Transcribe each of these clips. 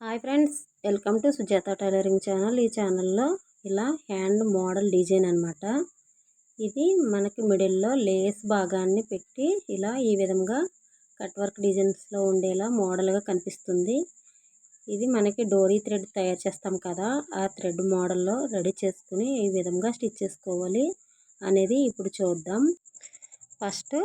Hi friends welcome to Sujatha tailoring channel. ఈ ఛానల్లో ఇలా హ్యాండ్ మోడల్ డిజైన్ అనమాట ఇది మనకి మిడిల్లో లేస్ భాగాన్ని పెట్టి ఇలా ఈ విధంగా కట్ వర్క్ డిజైన్స్లో ఉండేలా మోడల్గా కనిపిస్తుంది. ఇది మనకి డోరీ థ్రెడ్ తయారు చేస్తాం కదా ఆ థ్రెడ్ మోడల్లో రెడీ చేసుకుని ఈ విధంగా స్టిచ్ చేసుకోవాలి అనేది ఇప్పుడు చూద్దాం. ఫస్ట్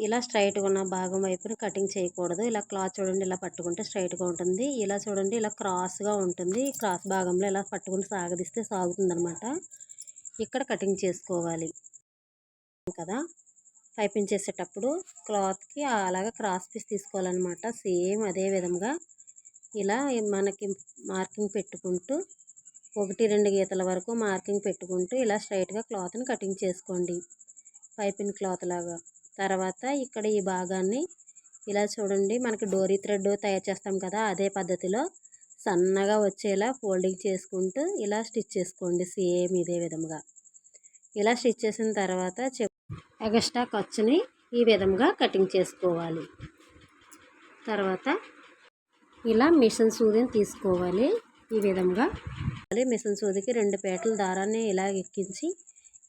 ఇలా స్ట్రైట్గా ఉన్న భాగం వైపున కటింగ్ చేయకూడదు. ఇలా క్లాత్ చూడండి ఇలా పట్టుకుంటే స్ట్రైట్గా ఉంటుంది. ఇలా చూడండి ఇలా క్రాస్గా ఉంటుంది. క్రాస్ భాగంలో ఇలా పట్టుకుని సాగదీస్తే సాగుతుంది అనమాట ఇక్కడ కటింగ్ చేసుకోవాలి. కదా? పైపింగ్ చేసేటప్పుడు క్లాత్కి అలాగ క్రాస్ పీస్ తీసుకోవాలన్నమాట. సేమ్ అదే విధంగా ఇలా మనకి మార్కింగ్ పెట్టుకుంటూ ఒకటి రెండు గీతల వరకు మార్కింగ్ పెట్టుకుంటూ ఇలా స్ట్రైట్గా క్లాత్ని కటింగ్ చేసుకోండి. పైపింగ్ క్లాత్ లాగా. తర్వాత ఇక్కడ ఈ భాగాన్ని ఇలా చూడండి మనకి డోరీ థ్రెడ్ తయారు చేస్తాం కదా అదే పద్ధతిలో సన్నగా వచ్చేలా ఫోల్డింగ్ చేసుకుంటూ ఇలా స్టిచ్ చేసుకోండి సేమ్ ఇదే విధంగా ఇలా స్టిచ్ చేసిన తర్వాత ఎగస్ట్రా ఖర్చుని ఈ విధంగా కటింగ్ చేసుకోవాలి. తర్వాత ఇలా మిషన్ సూదిని తీసుకోవాలి ఈ విధంగా మిషన్ సూదికి రెండు పేటల దారాన్ని ఇలా ఎక్కించి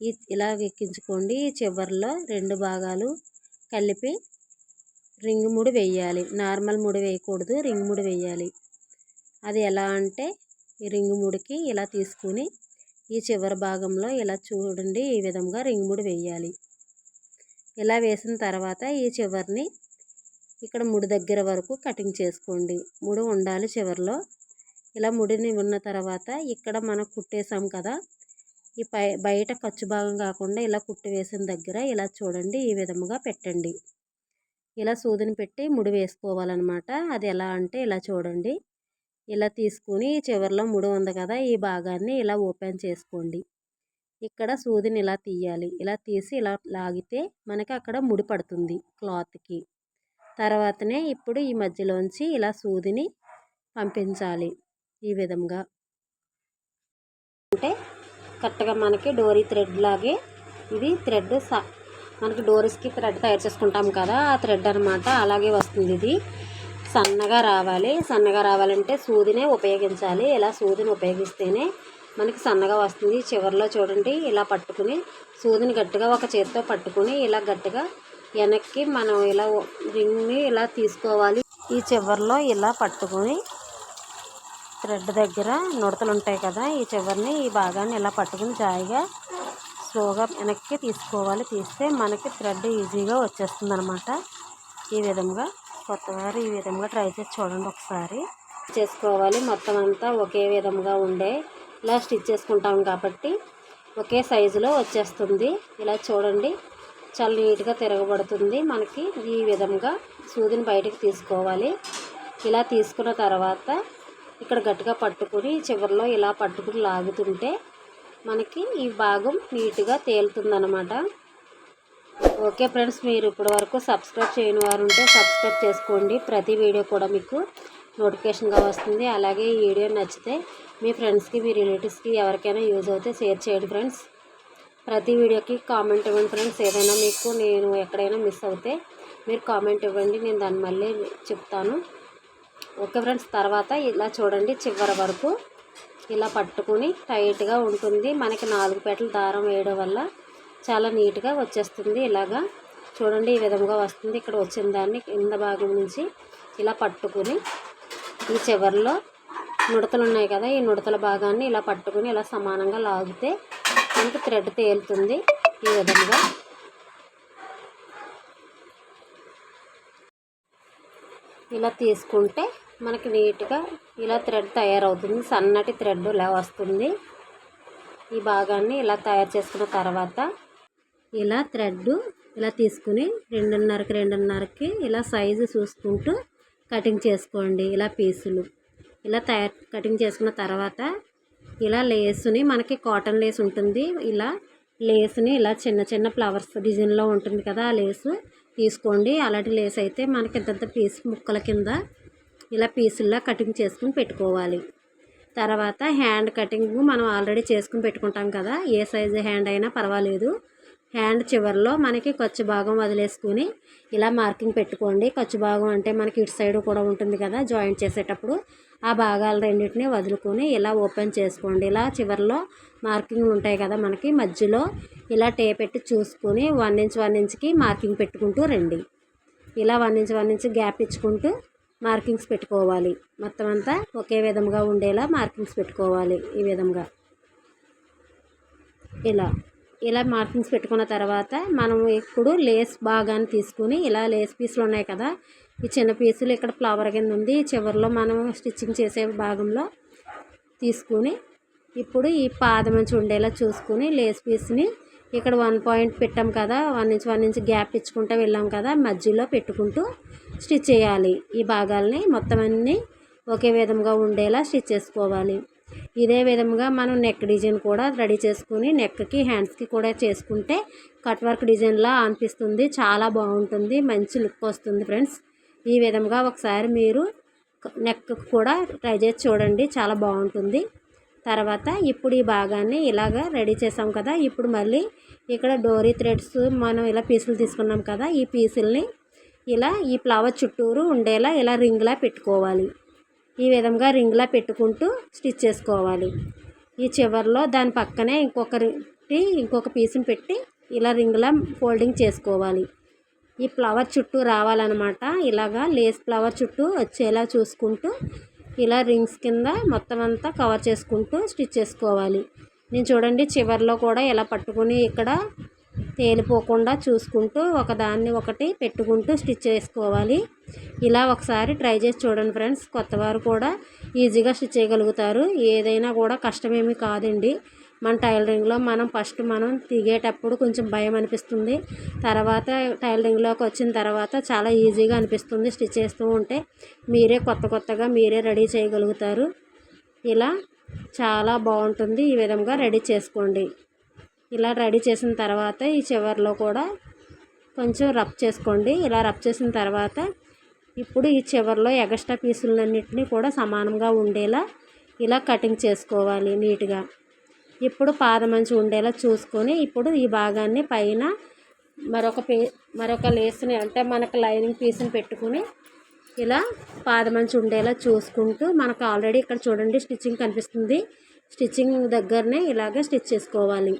ఇలా ఎక్కించుకోండి చివరిలో రెండు భాగాలు కలిపి రింగ్ ముడి వేయాలి. నార్మల్ ముడి వేయకూడదు. రింగ్ ముడి వేయాలి. అది ఎలా అంటే ఈ రింగ్ ముడికి ఇలా తీసుకుని ఈ చివరి భాగంలో ఇలా చూడండి. ఈ విధంగా రింగ్ ముడి వేయాలి. ఇలా వేసిన తర్వాత ఈ చివరిని ఇక్కడ ముడి దగ్గర వరకు కటింగ్ చేసుకోండి. ముడి ఉండాలి చివరిలో. ఇలా ముడిని ఉన్న తర్వాత ఇక్కడ మనం కుట్టేసాం కదా ఈ పై బయట ఖర్చు భాగం కాకుండా ఇలా కుట్టి వేసిన దగ్గర ఇలా చూడండి ఈ విధముగా పెట్టండి. ఇలా సూదిని పెట్టి ముడి వేసుకోవాలన్నమాట. అది ఎలా అంటే ఇలా చూడండి. ఇలా తీసుకుని చివరిలో ముడి ఉంది కదా ఈ భాగాన్ని ఇలా ఓపెన్ చేసుకోండి. ఇక్కడ సూదిని ఇలా తీయాలి. ఇలా తీసి ఇలా లాగితే మనకి అక్కడ ముడి పడుతుంది క్లాత్కి. తర్వాతనే ఇప్పుడు ఈ మధ్యలోంచి ఇలా సూదిని పంపించాలి ఈ విధంగా అంటే కరెక్ట్గా మనకి డోరీ థ్రెడ్ లాగే ఇది థ్రెడ్ సా మనకి డోరీస్కి థ్రెడ్ తయారు చేసుకుంటాం కదా ఆ థ్రెడ్ అనమాట అలాగే వస్తుంది ఇది. సన్నగా రావాలి. సన్నగా రావాలంటే సూదినే ఉపయోగించాలి. ఇలా సూదిని ఉపయోగిస్తేనే మనకి సన్నగా వస్తుంది. చివరిలో చూడండి ఇలా పట్టుకుని సూదిని గట్టిగా ఒక చేతితో పట్టుకుని ఇలా గట్టిగా వెనక్కి మనం ఇలా రింగ్ని ఇలా తీసుకోవాలి. ఈ చివరిలో ఇలా పట్టుకొని థ్రెడ్ దగ్గర నుడతలు ఉంటాయి కదా ఈ చివరిని ఈ భాగాన్ని ఇలా పట్టుకుని జాయిగా స్లోగా వెనక్కి తీసుకోవాలి. తీస్తే మనకి థ్రెడ్ ఈజీగా వచ్చేస్తుంది అనమాట ఈ విధంగా కొత్తవారు ఈ విధంగా ట్రై చేసి చూడండి ఒకసారి. చేసుకోవాలి. మొత్తం అంతా ఒకే విధంగా ఉండే ఇలా స్టిచ్ చేసుకుంటాం కాబట్టి ఒకే సైజులో వచ్చేస్తుంది. ఇలా చూడండి. చాలా నీట్గా తిరగబడుతుంది మనకి. ఈ విధంగా సూదిని బయటకు తీసుకోవాలి. ఇలా తీసుకున్న తర్వాత ఇక్కడ గట్టిగా పట్టుకొని చివరిలో ఇలా పట్టుకుని లాగుతుంటే మనకి ఈ భాగం నీట్గా తేలుతుందనమాట ఓకే ఫ్రెండ్స్ మీరు ఇప్పటి వరకు సబ్స్క్రైబ్ చేయని వారు ఉంటే సబ్స్క్రైబ్ చేసుకోండి. ప్రతి వీడియో కూడా మీకు నోటిఫికేషన్గా వస్తుంది. అలాగే ఈ వీడియో నచ్చితే మీ ఫ్రెండ్స్కి మీ రిలేటివ్స్కి ఎవరికైనా యూజ్ అవుతే షేర్ చేయండి ఫ్రెండ్స్. ప్రతి వీడియోకి కామెంట్ ఇవ్వండి ఫ్రెండ్స్. ఏదైనా మీకు నేను ఎక్కడైనా మిస్ అవుతే మీరు కామెంట్ ఇవ్వండి. నేను దాన్ని మళ్ళీ చెప్తాను. ఓకే ఫ్రెండ్స్ తర్వాత ఇలా చూడండి చివరి వరకు. ఇలా పట్టుకుని టైట్గా ఉంటుంది. మనకి నాలుగు పేటలు దారం వేయడం వల్ల చాలా నీట్గా వచ్చేస్తుంది ఇలాగా. చూడండి ఈ విధంగా వస్తుంది. ఇక్కడ వచ్చిన దాన్ని కింద భాగం నుంచి ఇలా పట్టుకుని ఈ చివరిలో నుడతలు ఉన్నాయి కదా ఈ నుడతల భాగాన్ని ఇలా పట్టుకుని ఇలా సమానంగా లాగితే మనకి థ్రెడ్ తేలుతుంది ఈ విధంగా ఇలా తీసుకుంటే మనకి నీట్గా ఇలా థ్రెడ్ తయారవుతుంది. సన్నటి థ్రెడ్ ఇలా వస్తుంది. ఈ భాగాన్ని ఇలా తయారు చేసుకున్న తర్వాత ఇలా థ్రెడ్ ఇలా తీసుకుని రెండున్నరకి రెండున్నరకి ఇలా సైజు చూసుకుంటూ కటింగ్ చేసుకోండి. ఇలా పీసులు. ఇలా తయారు కటింగ్ చేసుకున్న తర్వాత ఇలా లేసుని మనకి కాటన్ లేస్ ఉంటుంది. ఇలా లేస్ని ఇలా చిన్న చిన్న ఫ్లవర్స్ డిజైన్లో ఉంటుంది కదా ఆ లేసు. తీసుకోండి. అలాంటి లేస్ అయితే మనకి ఇంత పీస్ ముక్కల కింద ఇలా పీసుల్లా కటింగ్ చేసుకుని పెట్టుకోవాలి. తర్వాత హ్యాండ్ కటింగ్ మనం ఆల్రెడీ చేసుకుని పెట్టుకుంటాం కదా. ఏ సైజు హ్యాండ్ అయినా పర్వాలేదు. హ్యాండ్ చివరిలో మనకి ఖర్చు భాగం వదిలేసుకుని ఇలా మార్కింగ్ పెట్టుకోండి. ఖర్చు భాగం అంటే మనకి ఇటు సైడ్ కూడా ఉంటుంది కదా జాయింట్ చేసేటప్పుడు ఆ భాగాలు రెండింటిని వదులుకొని ఇలా ఓపెన్ చేసుకోండి. ఇలా చివరిలో మార్కింగ్ ఉంటాయి కదా మనకి మధ్యలో ఇలా టే పెట్టి చూసుకొని వన్ ఇంచ్ వన్ ఇంచ్కి మార్కింగ్ పెట్టుకుంటూ రండి. ఇలా one inch one inch gap ఇచ్చుకుంటూ మార్కింగ్స్ పెట్టుకోవాలి. మొత్తం అంతా ఒకే విధంగా ఉండేలా మార్కింగ్స్ పెట్టుకోవాలి ఈ విధంగా. ఇలా. ఇలా మార్కింగ్స్ పెట్టుకున్న తర్వాత మనం ఇప్పుడు లేస్ భాగాన్ని తీసుకుని ఇలా లేస్ పీసులు ఉన్నాయి కదా ఈ చిన్న పీసులు ఇక్కడ ఫ్లవర్ కింద ఉంది చివరిలో మనం స్టిచ్చింగ్ చేసే భాగంలో తీసుకుని ఇప్పుడు ఈ పాదమంచి ఉండేలా చూసుకుని లేస్ పీస్ని ఇక్కడ వన్ పాయింట్ పెట్టాం కదా one inch one inch gap ఇచ్చుకుంటూ వెళ్ళాం కదా మధ్యలో పెట్టుకుంటూ స్టిచ్ చేయాలి. ఈ భాగాల్ని మొత్తం అన్నీ ఒకే విధంగా ఉండేలా స్టిచ్ చేసుకోవాలి. ఇదే విధంగా మనం నెక్ డిజైన్ కూడా రెడీ చేసుకుని నెక్కి హ్యాండ్స్కి కూడా చేసుకుంటే కట్ వర్క్ డిజైన్లా అనిపిస్తుంది. చాలా బాగుంటుంది. మంచి లుక్ వస్తుంది ఫ్రెండ్స్ ఈ విధంగా ఒకసారి మీరు నెక్ కూడా ట్రై చేసి చూడండి. చాలా బాగుంటుంది. తర్వాత ఇప్పుడు ఈ భాగాన్ని ఇలాగ రెడీ చేసాం కదా. ఇప్పుడు మళ్ళీ ఇక్కడ డోరీ థ్రెడ్స్ మనం ఇలా పీసులు తీసుకున్నాం కదా. ఈ పీసుల్ని ఇలా ఈ ఫ్లవర్ చుట్టూరు ఉండేలా ఇలా రింగ్లా పెట్టుకోవాలి. ఈ విధంగా రింగ్లా పెట్టుకుంటూ స్టిచ్ చేసుకోవాలి. ఈ చివరిలో దాని పక్కనే ఇంకొకటి ఇంకొక పీస్ని పెట్టి ఇలా రింగ్లా ఫోల్డింగ్ చేసుకోవాలి. ఈ ఫ్లవర్ చుట్టూ రావాలన్నమాట. ఇలాగా లేస్ ఫ్లవర్ చుట్టూ వచ్చేలా చూసుకుంటూ ఇలా రింగ్స్ కింద మొత్తం అంతా కవర్ చేసుకుంటూ స్టిచ్ చేసుకోవాలి. నేను చూడండి చివరిలో కూడా ఇలా పట్టుకుని ఇక్కడ తేలిపోకుండా చూసుకుంటూ ఒకదాన్ని ఒకటి పెట్టుకుంటూ స్టిచ్ చేసుకోవాలి. ఇలా ఒకసారి ట్రై చేసి చూడండి ఫ్రెండ్స్. కొత్తవారు కూడా ఈజీగా స్టిచ్ చేయగలుగుతారు. ఏదైనా కూడా కష్టమేమీ కాదండి. మన టైలరింగ్లో మనం ఫస్ట్ మనం దిగేటప్పుడు కొంచెం భయం అనిపిస్తుంది. తర్వాత టైలరింగ్లోకి వచ్చిన తర్వాత చాలా ఈజీగా అనిపిస్తుంది స్టిచ్ చేస్తూ ఉంటే. మీరే కొత్త కొత్తగా మీరే రెడీ చేయగలుగుతారు. ఇలా చాలా బాగుంటుంది. ఈ విధంగా రెడీ చేసుకోండి. ఇలా రెడీ చేసిన తర్వాత ఈ చివరిలో కూడా కొంచెం రబ్ చేసుకోండి. ఇలా రబ్ చేసిన తర్వాత ఇప్పుడు ఈ చివరిలో ఎగస్ట్రా పీసులన్నింటినీ కూడా సమానంగా ఉండేలా ఇలా కటింగ్ చేసుకోవాలి నీట్గా. ఇప్పుడు పాదమంచి ఉండేలా చూసుకొని ఇప్పుడు ఈ భాగాన్ని పైన మరొక పే మరొక లేస్ని అంటే మనకు లైనింగ్ పీస్ని పెట్టుకుని ఇలా పాదమంచి ఉండేలా చూసుకుంటూ మనకు ఆల్రెడీ ఇక్కడ చూడండి స్టిచ్చింగ్ కనిపిస్తుంది. స్టిచ్చింగ్ దగ్గరనే ఇలాగే స్టిచ్ చేసుకోవాలి.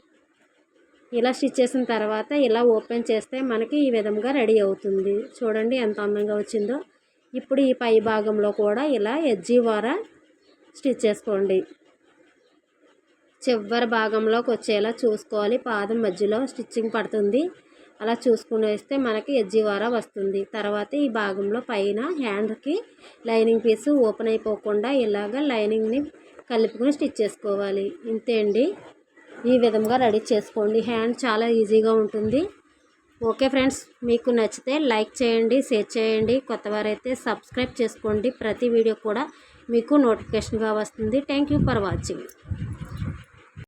ఇలా స్టిచ్ చేసిన తర్వాత ఇలా ఓపెన్ చేస్తే మనకి ఈ విధంగా రెడీ అవుతుంది. చూడండి ఎంత అందంగా వచ్చిందో. ఇప్పుడు ఈ పై భాగంలో కూడా ఇలా ఎజ్జీ వార స్టిచ్ చేసుకోండి. చివరి భాగంలోకి వచ్చేలా చూసుకోవాలి. పాదం మధ్యలో స్టిచ్చింగ్ పడుతుంది. అలా చూసుకుని వేస్తే మనకి ఎజ్జివార వస్తుంది. తర్వాత ఈ భాగంలో పైన హ్యాండ్కి లైనింగ్ పీస్ ఓపెన్ అయిపోకుండా ఇలాగ లైనింగ్ని కలుపుకొని స్టిచ్ చేసుకోవాలి. ఇంతే అండి. ఈ విధంగా రెడీ చేసుకోండి. హ్యాండ్ చాలా ఈజీగా ఉంటుంది. ఓకే ఫ్రెండ్స్ మీకు నచ్చితే లైక్ చేయండి షేర్ చేయండి. కొత్తవారైతే సబ్స్క్రైబ్ చేసుకోండి. ప్రతి వీడియో కూడా మీకు నోటిఫికేషన్గా వస్తుంది. Thank for watching.